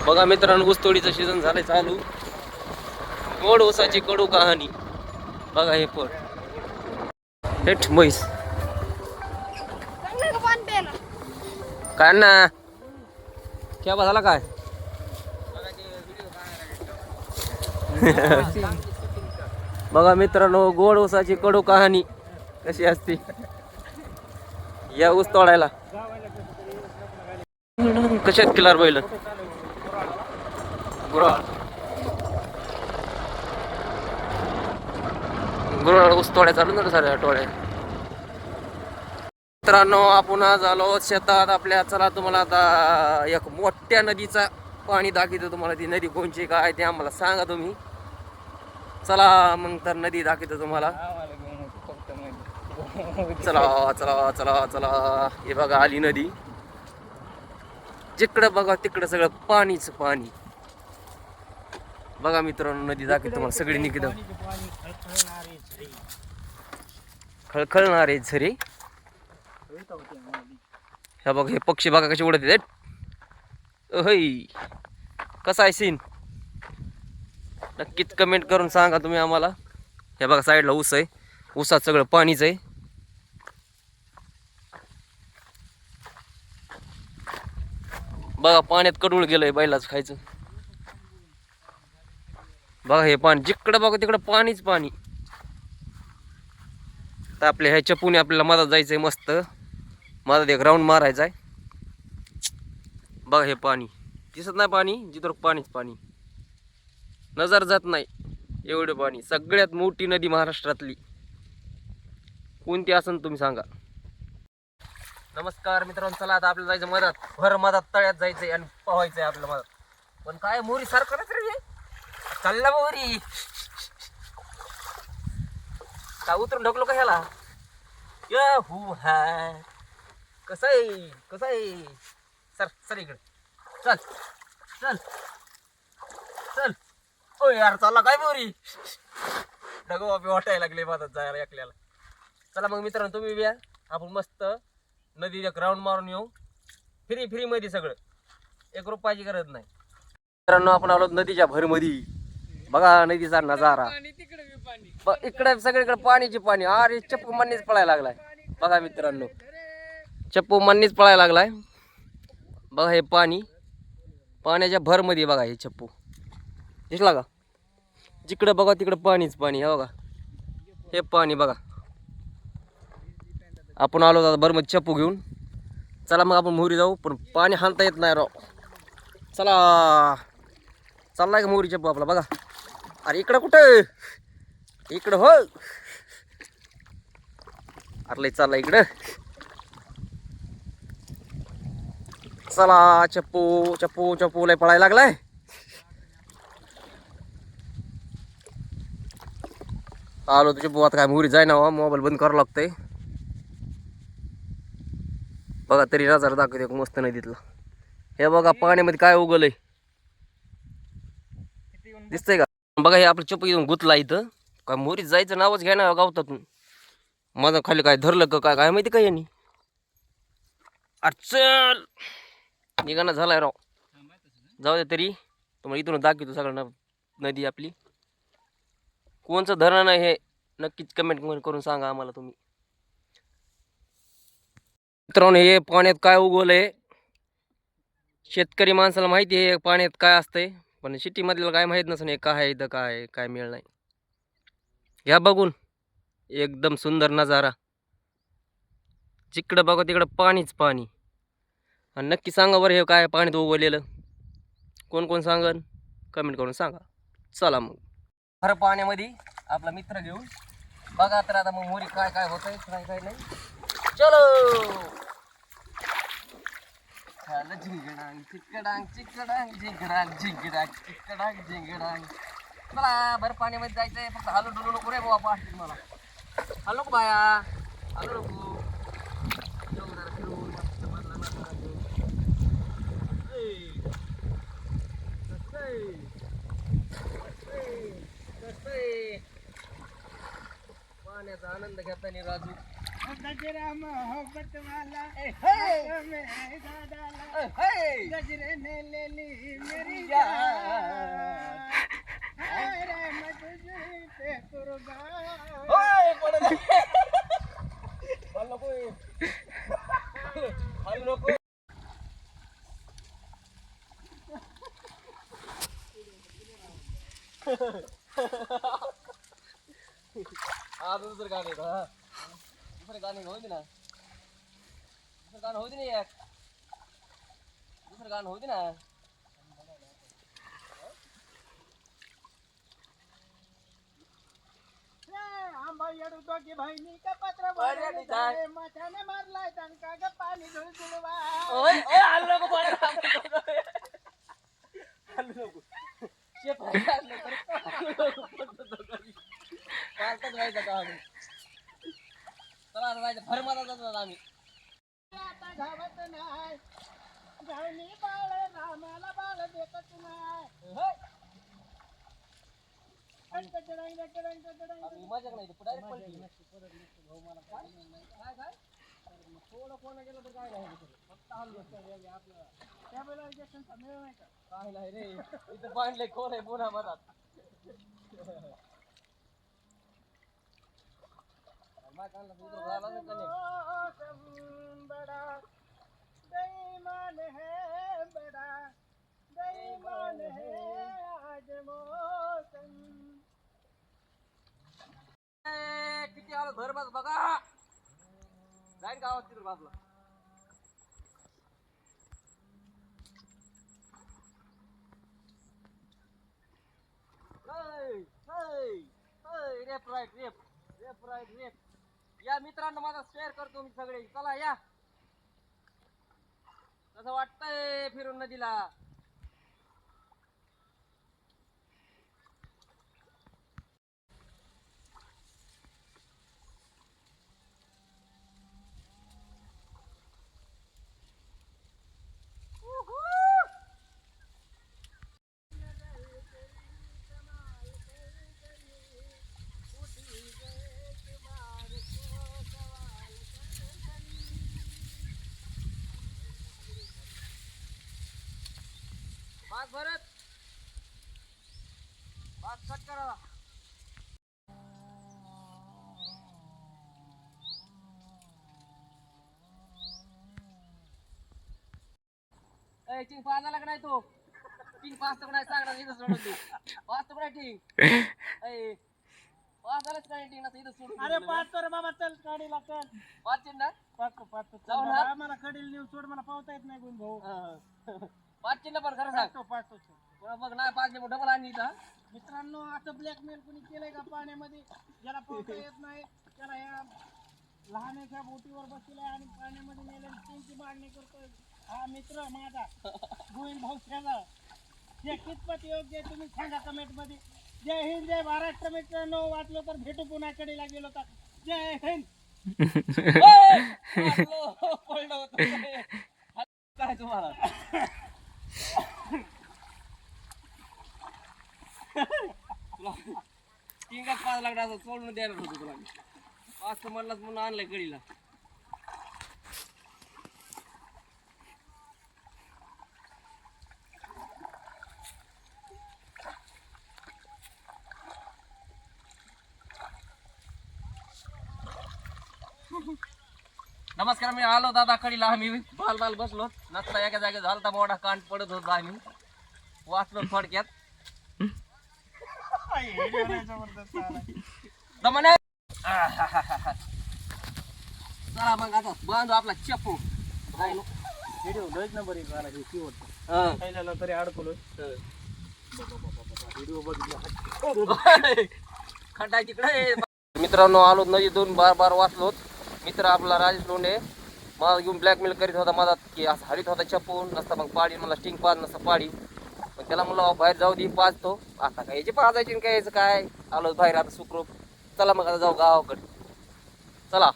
बघा मित्रांनो ऊसतोडीचं सीझन झालंय चालू. गोड ऊसाची कडू कहाणी. बघा हे पण हेठ म्हैस. काय ना क्या झाला काय? बघा मित्रांनो गोड ऊसाची कडू कहाणी कशी असते? या ऊस तोडायला. कशात किलार बैल? गुराळ. ऊस तोड्या चालू ना साऱ्या टोळ्या मित्रांनो आपण आज आलो शेतात. आपल्या चला तुम्हाला आता एक मोठ्या नदीचा पाणी दाखवतो तुम्हाला. ती नदी कोणची काय ते आम्हाला सांगा तुम्ही. चला मग तर नदी दाखवतो तुम्हाला. चला चला चला चला. हे बघा आली नदी. जिकडं बघा तिकडं सगळं पाणीच पाणी. बघा मित्रांनो नदी दाखवतो तुम्हाला सगळी निघत खळखळणारे झरे. ह्या बघा हे पक्षी बघा कसे उडत आहेत. कसा आहे सीन नक्कीच कमेंट करून सांगा तुम्ही आम्हाला. हे बघा साईडला ऊस आहे. ऊसात सगळं पाणीच आहे. बघा पाण्यात कडूळ गेलंय बैलाच खायचं. बघा हे पाणी जिकडं बघा तिकडं पाणीच पाणी. तर आपल्या ह्याच्या पुणे आपल्याला मधात जायचंय मस्त. मधात एक राऊंड मारायचा आहे बघा हे पाणी. दिसत नाही पाणी जिथं पाणीच पाणी. नजर जात नाही. एवढं पाणी सगळ्यात मोठी नदी महाराष्ट्रातली. कोणती असन तुम्ही सांगा. नमस्कार मित्रांनो चला आता आपल्याला जायचं मधात. भर मधात तळ्यात जायचंय आणि पाहायचंय आपल्या मधात. पण काय मोरी सारखं रे चालला मोरी. का उतरून ढकलो का ह्याला? या हू हाय. कसं आहे? कसं आहे? सर सर इकडे. चल चल चल. ओ यार चालला काय मोरी ढगो बापी वाटायला लागले माझा जायला एकल्याला. चला मग मित्रांनो तुम्ही या. आपण मस्त नदी राऊंड मारून येऊ. फ्री फ्री मध्ये सगळं. एक रुपयाची गरज नाही. मित्रांनो आपण आलो नदीच्या भरमधी. बघा नदीचा नजारा. ब- इकडे सगळीकडे पाणीची पाणी. अरे चप्पू मन्नीच पळायला लागलाय. बघा मित्रांनो. चप्पू मन्नीच पळायला लागलाय. बघा हे पाणी. पाण्याच्या भरमध्ये बघा हे चप्पू. दिसला का? जिकडं बघा तिकडं पाणीच पाणी हे बघा. हे पाणी बघा. आपण आलो आता मग चप्पू घेऊन. चला मग आपण मोहरी जाऊ पण पाणी हाणता येत नाही राव. चला. चाललाय का मोहरी चप्पू आपला? बघा. अरे इकडं कुठं? इकडं हो. अरे चालला इकडं. चला चप्पू चप्पू चप्पू लय पळायला लागलाय. आलो तुझ्या बुवात काय मुरी जाय ना मोबाईल हो, बंद करावं लागतंय. बघा तरी नजारा दाखवते एक मस्त नदीतला. हे बघा पाण्यामध्ये काय उगवलंय दिसतंय का? बघा हे आपलं चप येऊन गुतला इथं. काय मोरीत जायचं नावच घ्या ना हो गावतातून. माझं खाली काय धरलं का काय काय माहिती काय यांनी? अरे चल. निघाणं झालाय राव. जाऊ दे तरी. तुम्हाला इथून दाखवतो सगळं नदी आपली. कोणचं धरण आहे हे नक्कीच कमेंट करून सांगा आम्हाला तुम्ही. मित्रांनो हे पाण्यात काय उगवलंय? शेतकरी माणसाला माहिती आहे पाण्यात काय असतंय. पण सिटीमधलं काय माहीत नसेल हे काय आहे इथं काय आहे, काय मिळ नाही. ह्या बघून एकदम सुंदर नजारा. जिकडं बघा तिकडं पाणीच पाणी. आणि नक्की सांगा बरं हे काय पाण्यात उगवलेलं. कोण कोण सांगन? कमेंट करून सांगा. चला मग. खरं पाण्यामध्ये आपला मित्र घेऊन. बघा तर आता मग मोरी काय काय होत आहे काय काय नाही. चलो! झालं झिंगडांग चिकडांग चिकडांग झिंगडांग झिंगडांग चिकडांग झिंगडांग. चला बरं पाण्यामध्ये जायचंय. फक्त हलू डुलू नको रे बाबा पाहतील मला. हलो बाया. हलू नको जाऊ जरा फिरून, मस्त मधला नजारा घेऊन. ए. कसंय पाण्याचा आनंद घेताना राजू गजरा मोहब्बत वाला! मैं! गजरे ने ले ली मेरी। जान अरे मैं तुझे पे कुर्बान होय, पडत आहे. हलू नको हे. हलू नको हा दुसरं गाणं का? हा. दुसरं गाणं होऊ दे ना. दुसरं गाणं होऊ दे ना एक. दुसरं गाणं होऊ दे ना. आंबा येडू दोघी बहिणी का पत्र अरे, भरले आणि काय? झाले. माथ्याने मारलाय टंका ग पाणी धुळधुळवा ओय ओय हलू नको पाण्यात हलू नको शेप आहे का हलू नको? हलू नको. पालतच राहायचं का आम्ही चला आता जायचं फरमाला जातो आता आम्ही आता धावत नाही जाऊनी बाळ रामाला बाळ देखत नाही होय. मजा नाही डायरेक्ट पलटी काय काय थोडं कोण गेलं तर काय नाही दुसरं. फक्त हलू नको. त्या बैलाला इंजेक्शनचा मिळ नाही का काय नाही रे इथं बांधले कोण आहे पुन्हा मधात माय कानला उतरून झाला नाही का नाही? मौसम बड़ा बेईमान है बड़ा बेईमान है आज मौसम। किती आलं धर बस बघा. जाईन का आवाज तिथं बाजूला rep right rep rep right rep. या मित्रांनो माझा शेअर करतो मी सगळे. चला या. तसं वाटतंय फिरून नदीला. भाग भरत. भाग कट करावा ए चिंग पाच नाही तो? चिंग पाच नाही? सांगणार इथं सोडून दे. पाच नाही टिंग? ए पाच आलाच नाही टिंग? ना इथं सोडून अरे. पाच तर बाबा चल गाडीला चल. पाच ना? पाच पाच चल जाऊ ना. मला कडील नेऊन सोड मला पावता येत नाही गुण भाऊ. पाच चिन्ह पण खरं सांग. पुन्हा मग नाही पाच लिंबू डबल आणि इथं. मित्रांनो असं ब्लॅकमेल कोणी केलंय का पाण्यामध्ये? ज्याला पोहता येत नाही. त्याला या लहानशा बोटीवर बसलेला आणि पाण्यामध्ये नेले त्यांची मागणी करतोय. हा मित्र माझा गोविंद भाऊ शेजार हे कितपत योग्य आहे तुम्ही सांगा कमेंटमध्ये जय हिंद जय महाराष्ट्र मित्रांनो. वाटलं तर भेटू पुन्हा कडेला गेलो तर. जय हिंद. वाटलं, पडलं होतं. काय तुम्हाला? तुला टिंगात पाच लाख असं सोडून द्यायला होतो तुला. मी. पाच तर म्हणलाच म्हणून आणलंय कडीला. नमस्कार मी आलो दादा कडीला. आम्ही बाल बाल बसलो. नसता एका जागेत झालता मोठा कांड पडत होता आम्ही. वाचलो थोडक्यात. दमने चला मग आता बांधू आपला चप्पू. व्हिडिओ लयच नंबर एक आला हे हा. पहिल्याला तरी अडकलो. व्हिडिओ बघितला. खड्डा तिकडे मित्रांनो आलो नदीतून बार बार वाचलो मित्र आपला राजेश लोंढे मला घेऊन ब्लॅकमेल करीत होता मधात की असं हरित होता चपून नसता मग पाडी मला स्टिंग पाच नसता पाडी. त्याला म्हणलं बाहेर जाऊ दे पाचतो आता काय याची पाजायची आणि काय यायचं काय? आलो बाहेर आता सुखरूप. चला मग आता जाऊ गावाकडे. चला.